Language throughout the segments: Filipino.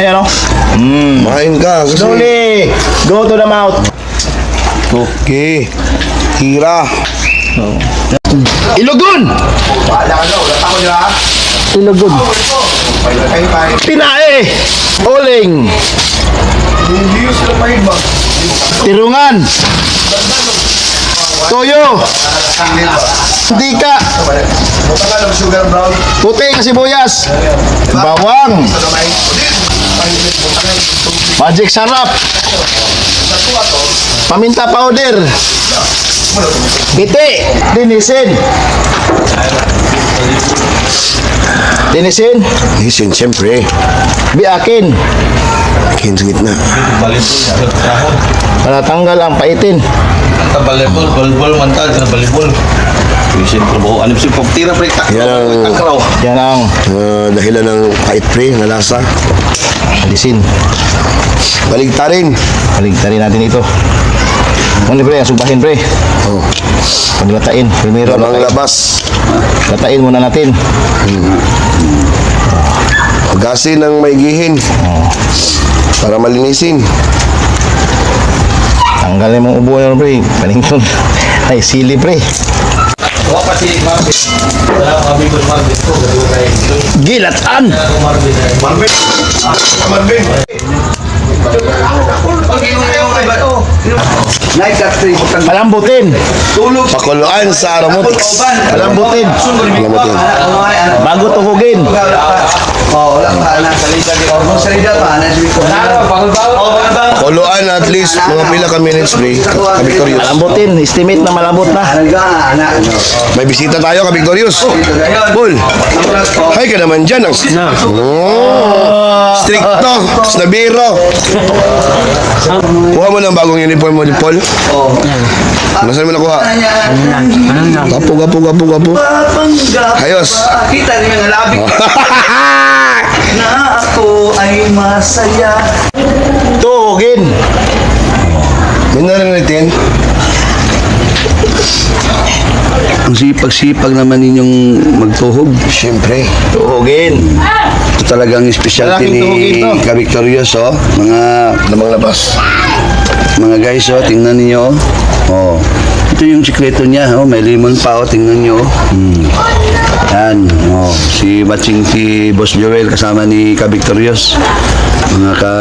Ayan o. Mm. Makain ka. Kasi... Slowly. Go to the mouth. Okay. Tira. Ilugon! Ilugon. Pinae. Oling. Tirungan. Toyo. Tika. Puti na sibuyas. Bawang. Magic sarap. Paminta powder. Piti. Linisin. Linisin. Listen, siyempre. Biakin. Akin sa gitna. Para tanggal ang paitin. Balibol, balibol, mantal, sa balibol. Isin trabaho. Ano si Pagtira, pre? Tak- Yan ang- Takraw. Yan ang Ah, dahilan ng pait pre, na lasa. alisin. Baligtarin. Baligtarin natin ito. Muli pre, subahin pre. Oh. Paglatain. Primero, Lamang latain. labas. latain muna natin. Pagasin ng maigihin. Para malinisin. Tanggalin mong ubo yan pre. Panington. Ay, sili pre. Wala pa si Marvin. Wala kami ko Marvin ko. Gado kay Gilatan. Marvin. Marvin. Marvin. Palambutin. Pakuluan sa aromatics. Palambutin. Salamat yan. Bago tuhugin. Oh, wala pa na salida di Ormo salida pa na sabi ko. Pakuluan at least mga pila ka minutes pre. Ka Victorious. Palambutin. Estimate na malambot na. May bisita tayo ka Victorious. Paul. Hay ka naman dyan. Ang... Oh. Stricto. Snabiro. Kuha mo ng bagong uniform mo Paul. Oh. Nasaan mo nakuha? Gapo, gapo, gapo, gapo. Ayos. Kita ni mga labi na ako ay masaya. Tuhugin. Yun na rin natin. Ang sipag-sipag naman ninyong magtuhog. Siyempre. Tuhugin. Ito talagang specialty Malaking tuhog ni ito. Ka Victorious oh. Mga Lamang labas. mga guys oh, tingnan niyo. Oh. Ito yung sikreto niya, oh. May lemon pa, oh. Tingnan niyo. oh. Hmm. Yan, oh. Si Batching si Boss Joel kasama ni Ka Victorious. Mga Ka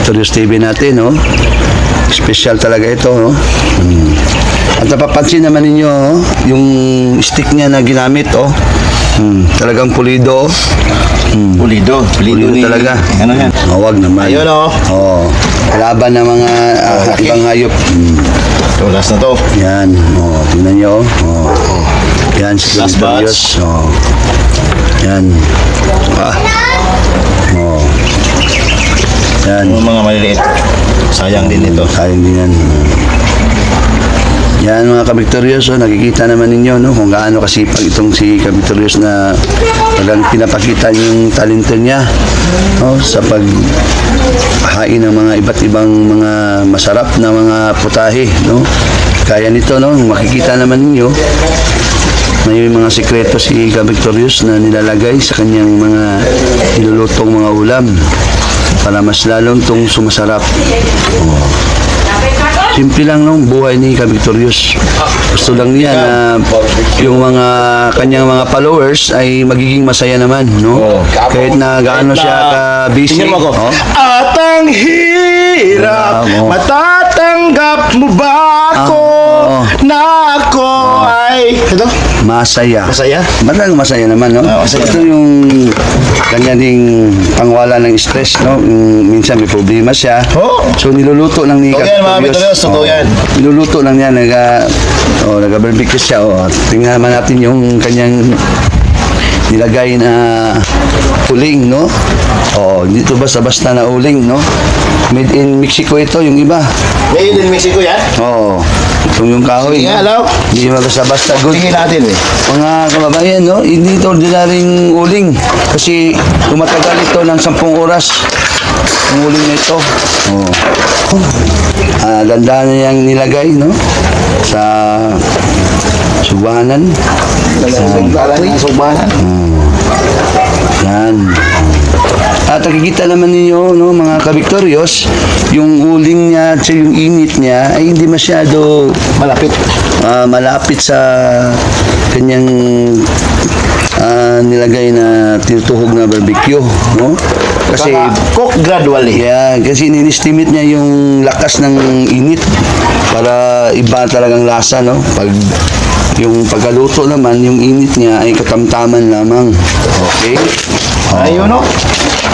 Victorious TV natin, oh. Special talaga ito, oh. Hmm. At napapansin naman ninyo, oh, yung stick niya na ginamit, oh. Hmm. Talagang pulido, oh. Hmm. Pulido. Pulido, Pulido ni... talaga. Ano yan? Oh, wag naman. Ayun o. Oh. Laban ng mga ah, laki. ibang hayop. Hmm. Tulas na to. Yan. Oh, tingnan niyo. Oh. Yan si Last Victorious. Oh. Yan. Ah. Oh. Yan. Yung mga maliliit. Sayang din ito. Sayang din yan. Yan mga kabiktorious, oh, nakikita naman ninyo no, kung gaano kasipag itong si kabiktorious na talagang pinapakita yung talento niya no, sa paghain ng mga iba't ibang mga masarap na mga putahe. No. Kaya nito, no, makikita naman ninyo may mga sikreto si Ka Victorious na nilalagay sa kanyang mga nilulutong mga ulam para mas lalong tong sumasarap. Oh. Simple lang nung buhay ni Victorious. Gusto lang niya na yung mga kanyang mga followers ay magiging masaya naman, no? Kahit na gaano siya ka busy. Tingnan mo ako. oh. At ang hirap, matatanggap mo ba ako Ah, na ako ay... Ito? Masaya. Masaya? Talagang masaya naman, no? Oo, masaya. Ito yung kanya ding pangwala ng stress, no? Yung minsan may problema siya. Oo. So niluluto lang ni Totoo yan, mga Victorious, totoo yan. Niluluto lang niya, naga, oh, naga-barbecue siya. Oh. Tingnan naman natin yung kanyang nilagay na uling, no? Oh, dito basta-basta na uling, no? Made in Mexico ito, yung iba. Made in Mexico yan? Oo. Itong yung kahoy. Sige, hello. Hindi basta-basta good. Tingin natin eh. Mga kababayan, no? Hindi ito ordinaryong uling. Kasi tumatagal ito ng 10 oras. Ang uling na ito. Oh. Ah, ganda na niyang nilagay, no? Sa subahanan. Parang yung subahan. Yan. At nakikita naman ninyo, no, mga kabiktoryos, yung uling niya at yung init niya ay hindi masyado Malapit. ah, malapit sa kanyang ah, nilagay na tinutuhog na barbecue, no? Kasi cook gradually. Yeah, kasi ninestimate niya yung lakas ng init para iba talagang lasa, no? Pag yung pagkaluto naman, yung init niya ay katamtaman lamang. Okay? Ayun no.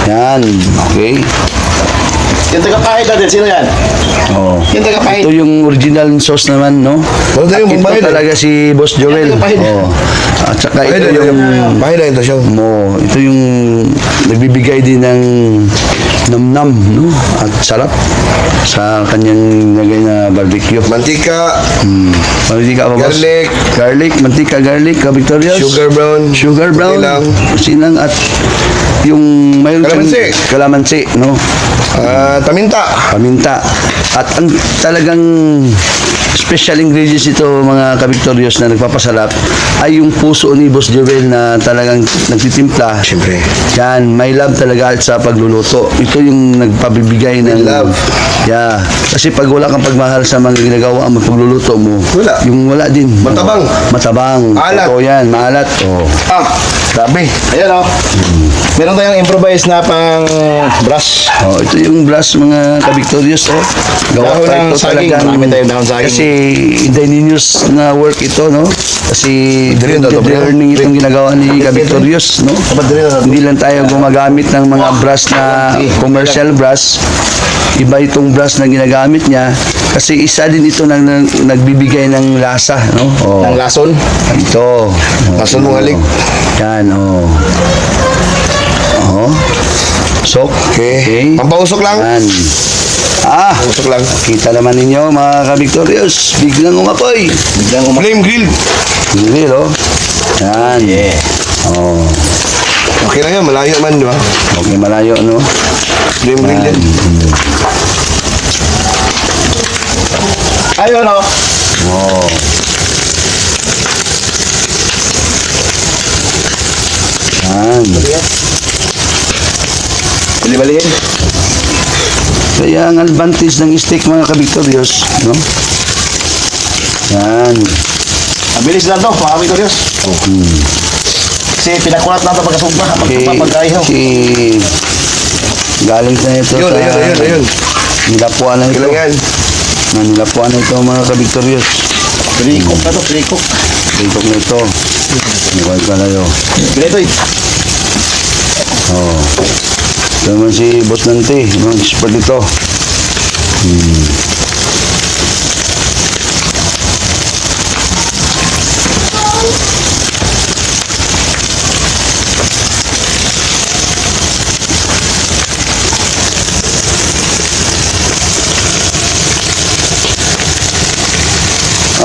Yan, okay? Yung tagapahid natin, sino yan? Oh. Yung tagapahid. Ito yung original sauce naman, no? Wala tayong At ito eh. talaga si Boss Joel. Oh. At saka ito yung Bahid na ito siya. mo, ito yung nagbibigay din ng namnam, no? At sarap sa kanyang nilagay na barbecue. Mantika, Hmm. Mantika pa boss? Garlic. Garlic, mantika, garlic, Victorious. sugar brown, Sugar brown. Lang. Sinang at yung mayroon siyang- Kalamansi. Kalamansi, no? Ah, taminta. Paminta. At ang talagang special ingredients ito mga kabiktoryos na nagpapasarap ay yung puso ni Boss Joel na talagang nagtitimpla. Siyempre. Yan, may love talaga sa pagluluto. Ito yung nagpabibigay ng love. Yeah. Kasi pag wala kang pagmahal sa mga ginagawa mo pagluluto mo, Wala. yung wala din. Matabang. Matabang. Maalat. Totoo yan, maalat. Oh. Ah, grabe. Ayan oh. Meron tayong improvise na pang brush. Oh, ito yung brush mga kabiktoryos oh. Gawa pa ng ito saging. talagang- Marami tayong dahon saging. Kasi Indinius na work ito, no? Kasi bro. learning itong ginagawa ni Kabictorious, no? Hindi lang tayo gumagamit ng mga brush na commercial brush. Iba itong brush na ginagamit niya kasi isa din ito nang, nang nagbibigay ng lasa, no? Oh. Ng lason. Ito. Lason mong halik. Yan, oh. Oh. Sok. Okay. Pampausok lang. Yan. Ah, Pampausok lang. kita naman ninyo mga ka-Victorious. Biglang umapoy. Biglang umak... Flame grill. Hindi, oh. Yan. Yeah. Oh. Okay na yan, malayo man, di ba? Okay, malayo, no? Flame grill Yan. yan. Ayun oh. Oh. Yan. Bali-balihin. Kaya ang advantage ng steak mga ka-Victorious, no? Yan. Mabilis lang to, mga Victorious. Kasi pinakulat na ito pagkasugba. Okay. Pagpapagkayo. Si... Galing na ito Yun, sa... ayun, ayun, ayun. Nilapuan na ito. Kailangan. Na nilapuan na ito mga ka-Victorious. Pre-cook na to, pre-cook. Tingkok na ito. Huwag ka na yun. Eh. Oh. Ito naman si Boss Nante, yung expert dito. Hmm.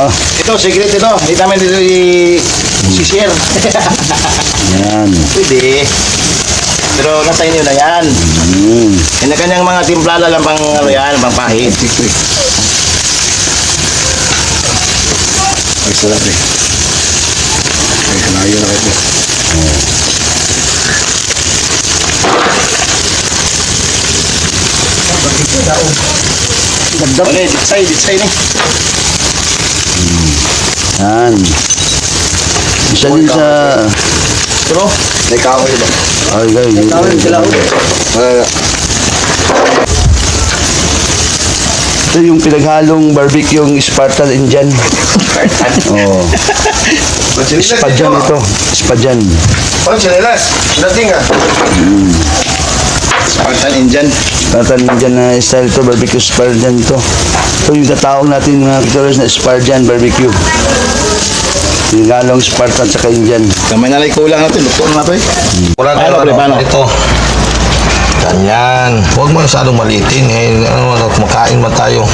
Ah, Ito, secret ito. Hindi namin dito i-share. yan. Pwede. Pero nasa inyo na yan. Hmm. Kanya-kanyang mga timplala lang pang ano yan, pang pahit. Ay, sarap eh. Ay, kalayo na kayo. Ganda. Ano, ditsay, ditsay ni. Yan. Isa din sa... Pero, May kahoy ba? Ay, guys. tawag sila ulo. Ah, Ito yung pinaghalong barbecue yung Spartan Indian. Oh, Spadjan ito. Spadjan. Oh, chanelas. Dating ah. Spartan Indian. Spartan Indian na style ito, barbecue Spartan ito. Ito yung katawag natin mga Victorious na Spartan barbecue. Pinaghalong Spartan sa Indian. Kamay na lang kulang natin. Luto na natin eh. Wala Paano, pre, paano? Ito. Ganyan. Huwag mo masyadong malitin. Eh, ano, ano, kumakain man tayo.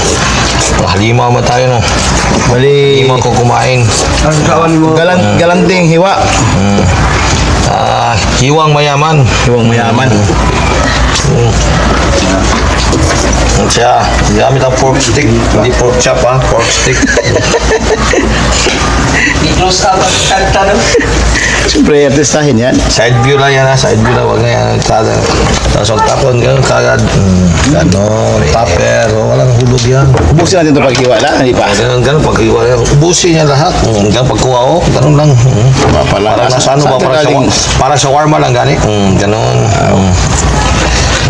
Halimaw man tayo, no? Bali, Halimaw ko kumain. galant, galanting hiwa. Ah, hiwang mayaman. Hiwang mayaman. Yan siya. Gamit ang pork stick. Hindi pork chop, ha? Pork stick. I-close up ang kanta no? Siyempre, artistahin yan. Side view lang yan ha, side view lang. Huwag na yan. Kada, tapos ang tapon, gano'n kagad. Mm, gano'n, tupper, oh, walang hulog yan. Ubusin natin ito pagkiwala. Hindi pa. Ganun, ganun, pag ubusin niya lahat. Mm, ganun, pagkuha ko, ganun lang. Mm. Para nasa ano ba, para sa, galing? para sa warma lang gani. Mm, ganun. Mm.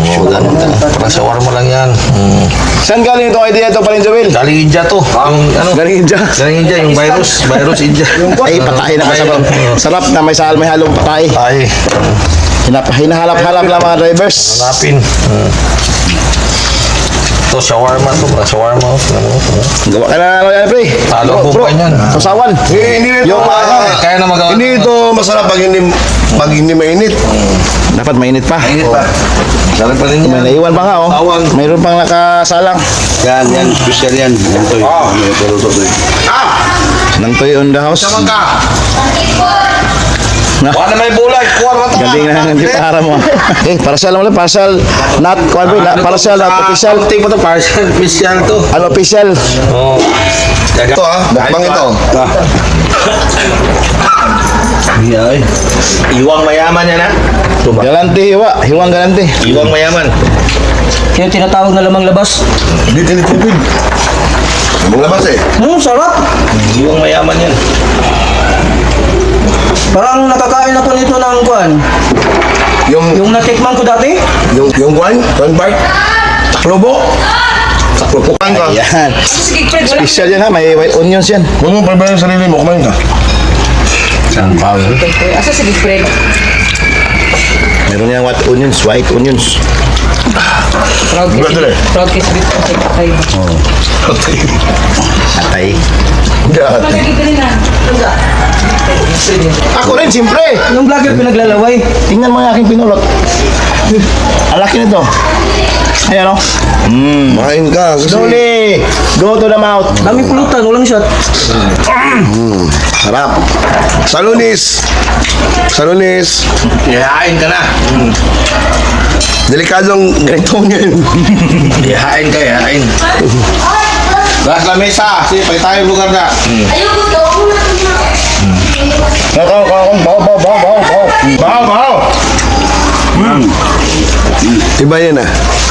Oh, ganun, ganun. Para sa warma lang yan. Mm. Saan galing itong idea ito pa rin, Joel? Galing India to. Yung ano? Galing India. Galing India, yung virus. Virus India. Ay, patay na masarap. Sarap na may sal, may halong patay. Ay, Hinap, hinahalap-halap lang mga drivers. hanapin. Mm. Ito, shawarma to. Para shawarma. oh. Ganun, oh. Gawa ka na ano yan, pre. Talo, Bro, bro. yan. Usawan. Eh, hindi ito. Yung Kaya, kaya na magawa. Hindi ito masarap pag hindi, pag hindi mainit. Dapat mainit pa. Init pa. Sarap pa rin May yan. naiwan pa nga, oh. Awan. Mayroon pang nakasalang. Yan, yan. Special yan. Yan to. Ah. May paluto to. eh. Nang toy on the house. Wala na may bulay. Kuha na Galing na hindi para mo. eh, parcel mo lang, parcel. Not, kung ano, not parcel, not official. Take mo to, partial. Official to. Ano official? Oh. Ito ah, bakbang ito. Yeah, eh. Iwang mayaman yan ha. Galante, hiwa. Hiwang galante. Iwang mayaman. Yung tinatawag na lamang labas. Hindi tinitipid. Ang labas eh. Hmm, sarap. Iwang mayaman yan. Parang nakakain ako nito ng kuan. Yung, Yung natikman ko dati. yung, yung kwan, kwan bite. Taklobo. Taklobukan ka. Yan. Special yan ha. May white onions yan. Huwag mo pabayaan ang sarili mo, kumain ka. Asa si Big Fred? Meron yan white onions, white onions. Proud dali. proud Fred. Ay, Atay. Dati. Lagi ka rin na. Ako rin, siyempre. Yung vlogger pinaglalaway. Tingnan mo yung aking pinulot. Ang laki nito. Ayan o. Mm. Kumain ka. Kasi Slowly. Go to the mouth. Dami pulutan, walang shot. Sarap. Sa lunis. Sa lunis. Ihain ka na. Delikadong ganito ngayon. Ihain ka, ihain. Gas la mesa. Sige, pag tayo lugar na. Ayoko daw. Ako na Kau, kau, kau. Baw, baw, baw, baw, baw. Baw, baw. Iba yan ah.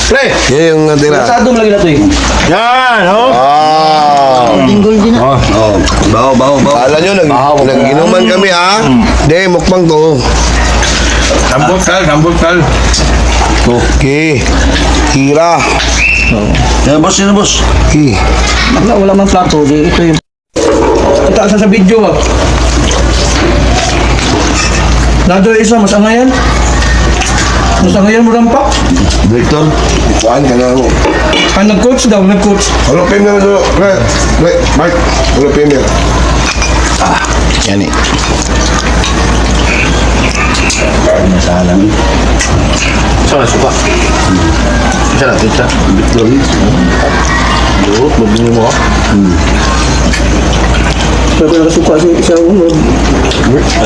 Pre. Yan yung natira. Masadong lagi na to eh. Yan, oh. Ah. Oh, bawo, bawo, bawo. Kala nyo, nag, nag-inuman kami ha. Hindi, mukbang to. Sambot kal, sambot kal. Okay. Hira. Yan, boss, yan, boss. Okay. Wala, wala mang plato. Di, ito yung... Ito sa sa video ah. Nado isa, mas angayan. Mas angayan mo rampak. Director. Kuhaan ka na mo. Ah, nag-coach daw, nag-coach. Ano premier na ito? Pre, pre, Mark. Ano premier? Yan eh. Masalang. Sana suka. Sana pizza. Victory. Dulu, begini mo. Pero kung nakasuka siya, siya unod.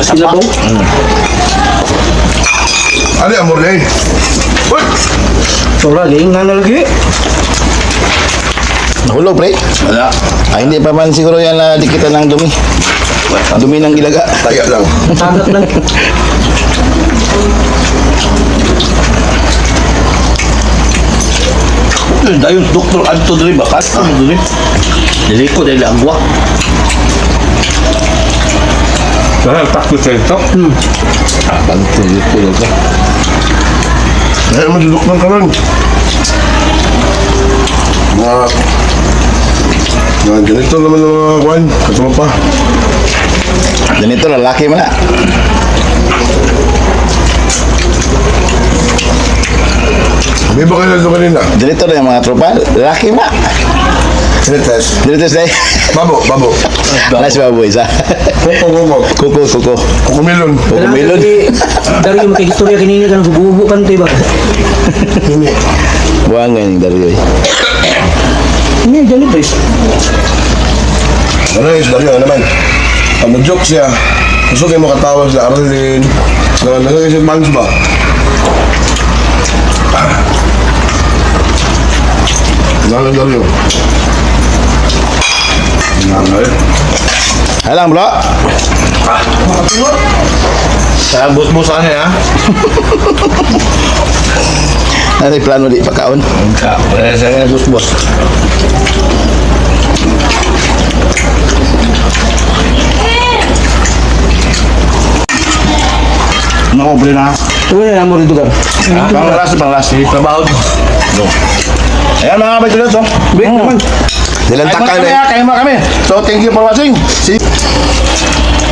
Sinabaw. Ano yung amor na yun? Uy! So, lagi, nga na lagi. Nahulog, pre. Wala. Ah, hindi pa man siguro yan na dikitan ng dumi. Dumi ng ilaga. Taya lang. Natagat lang. Dayon doktor adto diri bakat mo diri. Dili ko dili agwa. Dahil takot sa ito. Hmm. Ah, bantu dito ka. Dahil madudok ng karon. Mga... Mga ganito naman ng mga kuhan. Kasama pa. Ganito, lalaki mo na. Di ba kayo nandun kanina? Ganito na yung mga tropa. Lalaki mo. Sinites. Ganito sila. Babo, babo. Nice baboy sa. Kuko, kuko. Kuko, kuko. Kukumilon. Kukumilon. Dari yung makikistorya kanina ka nang hububo kan ba? Hindi. Buwangan yung daloy. Hindi, dyan ito is. Ano yun, Dario, ano naman? Pag nag-joke siya, gusto kayo makatawa sila Arlene, na nagagay siya bangs ba? Ano Dario? Nangal. Alam, bro. Sa bus-busan niya, ha? Ano yung plano di pagkaon? Ka, eh, sa bus-bus. Nakobre na. Ito yan mo rito ka. Panglas, panglas. Trabaho. Ayan mga kabitulos, oh. Big naman. Nilang kami, eh. Kain muna kami. So, thank you for watching. See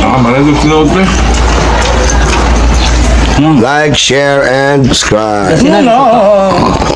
Ah, malamig sinuot na. Like, share, and subscribe. Na, No.